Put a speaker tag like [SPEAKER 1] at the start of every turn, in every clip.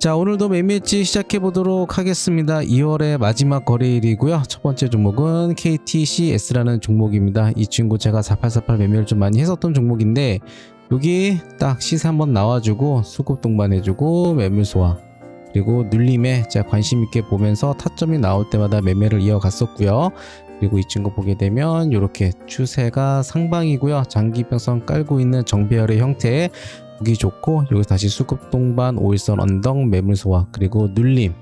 [SPEAKER 1] 자 오늘도 매매지 시작해 보도록 하겠습니다. 2월의 마지막 거래일이고요. 첫 번째 종목은 KTCS라는 종목입니다. 이 친구 제가 4848 매매를 좀 많이 했었던 종목인데 여기 딱 시세 한번 나와주고 수급 동반해주고 매물 소화 그리고 눌림에 제가 관심 있게 보면서 타점이 나올 때마다 매매를 이어갔었고요. 그리고 이 친구 보게 되면 이렇게 추세가 상방이고요. 장기평선 깔고 있는 정배열의 형태 보기 좋고 여기 다시 수급 동반 5일선 언덕 매물 소화 그리고 눌림.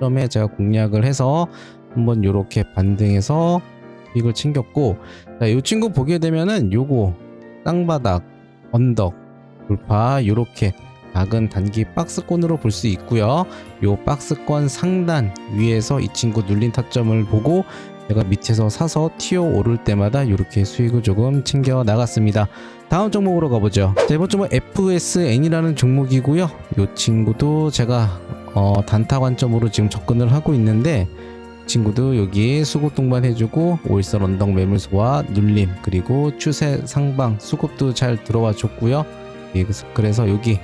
[SPEAKER 1] 점에 제가 공략을 해서 한번 이렇게 반등해서 이익을 챙겼고 자, 이 친구 보게 되면은 요거 땅바닥 언덕 돌파 요렇게 작은 단기 박스권으로 볼 수 있고요. 요 박스권 상단 위에서 이 친구 눌린 타점을 보고 제가 밑에서 사서 튀어 오를 때마다 이렇게 수익을 조금 챙겨 나갔습니다. 다음 종목으로 가보죠. 자, 이번 종목 FSN이라는 종목이고요. 이 친구도 제가 어, 단타 관점으로 지금 접근을 하고 있는데 이 친구도 여기 수급 동반 해주고 오일선 언덕 매물소와 눌림 그리고 추세 상방 수급도 잘 들어와 줬고요. 예, 그래서 여기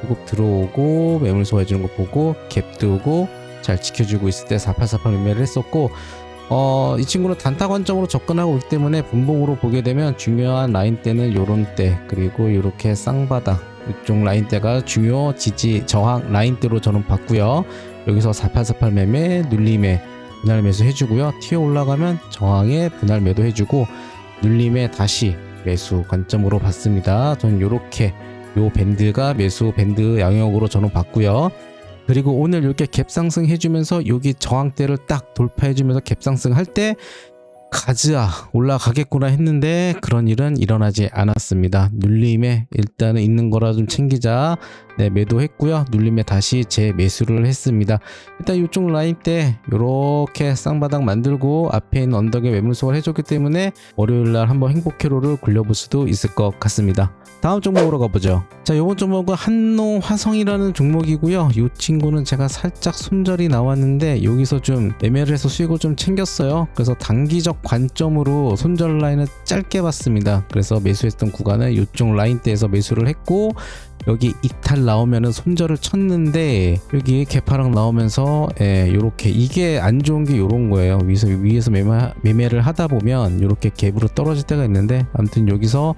[SPEAKER 1] 수급 들어오고 매물소 해주는 거 보고 갭 뜨고 잘 지켜주고 있을 때 4848 매매를 했었고 어, 이 친구는 단타 관점으로 접근하고 있기 때문에 분봉으로 보게 되면 중요한 라인 대는 요런 때 그리고 이렇게 쌍바닥 이쪽 라인 대가 중요 지지 저항 라인 대로 저는 봤고요. 여기서 4848 매매 눌림에 분할 매수 해주고요. 튀어 올라가면 저항에 분할 매도 해주고 눌림에 다시 매수 관점으로 봤습니다. 저는 요렇게 요 밴드가 매수 밴드 양역으로 저는 봤고요. 그리고 오늘 이렇게 갭 상승 해주면서 여기 저항대를 딱 돌파해주면서 갭 상승 할 때 가즈아 올라가겠구나 했는데 그런 일은 일어나지 않았습니다. 눌림에 일단은 있는 거라 좀 챙기자 네 매도했고요. 눌림에 다시 재매수를 했습니다. 일단 이쪽 라인 때 이렇게 쌍바닥 만들고 앞에 있는 언덕에 매물소를 해줬기 때문에 월요일 날 한번 행복회로를 굴려볼 수도 있을 것 같습니다. 다음 종목으로 가보죠. 자, 이번 종목은 한농 화성이라는 종목이고요. 이 친구는 제가 살짝 손절이 나왔는데 여기서 좀 매매를 해서 수익을 좀 챙겼어요. 그래서 단기적 관점으로 손절 라인을 짧게 봤습니다. 그래서 매수했던 구간은 이쪽 라인 대에서 매수를 했고 여기 이탈 나오면은 손절을 쳤는데 여기 개파락 나오면서 예, 요렇게 이게 안 좋은 게 요런 거예요. 위에서 위에서 매매, 매매 를 하다 보면 요렇게 갭으로 떨어질 때가 있는데 아무튼 여기서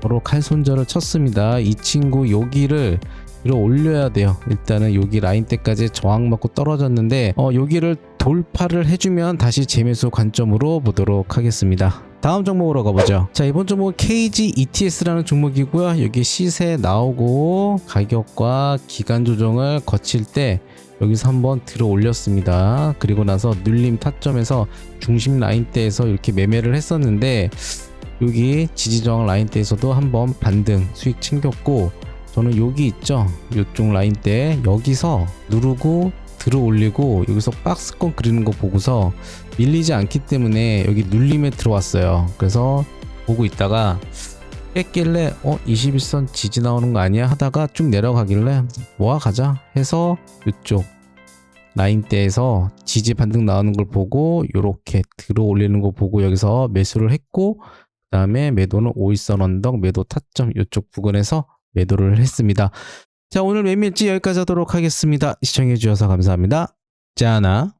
[SPEAKER 1] 바로 칼 손절을 쳤습니다. 이 친구 여기를 들어 올려야 돼요. 일단은 여기 라인 때까지 저항 맞고 떨어졌는데 어 여기를 돌파를 해주면 다시 재매수 관점으로 보도록 하겠습니다. 다음 종목으로 가보죠. 자 이번 종목은 KG ETS라는 종목이고요. 여기 시세 나오고 가격과 기간 조정을 거칠 때 여기서 한번 들어 올렸습니다. 그리고 나서 눌림 타점에서 중심 라인대에서 이렇게 매매를 했었는데 여기 지지저항 라인대에서도 한번 반등 수익 챙겼고 저는 여기 있죠 이쪽 라인대 여기서 누르고 들어 올리고 여기서 박스권 그리는 거 보고서 밀리지 않기 때문에 여기 눌림에 들어왔어요 그래서 보고 있다가 깼길래 어 21선 지지 나오는 거 아니야 하다가 쭉 내려가길래 모아 가자 해서 이쪽 라인대에서 지지 반등 나오는 걸 보고 이렇게 들어 올리는 거 보고 여기서 매수를 했고 그 다음에 매도는 5일선 언덕 매도 타점 이쪽 부근에서 매도를 했습니다. 자 오늘 매매지 여기까지 하도록 하겠습니다. 시청해 주셔서 감사합니다. 짜나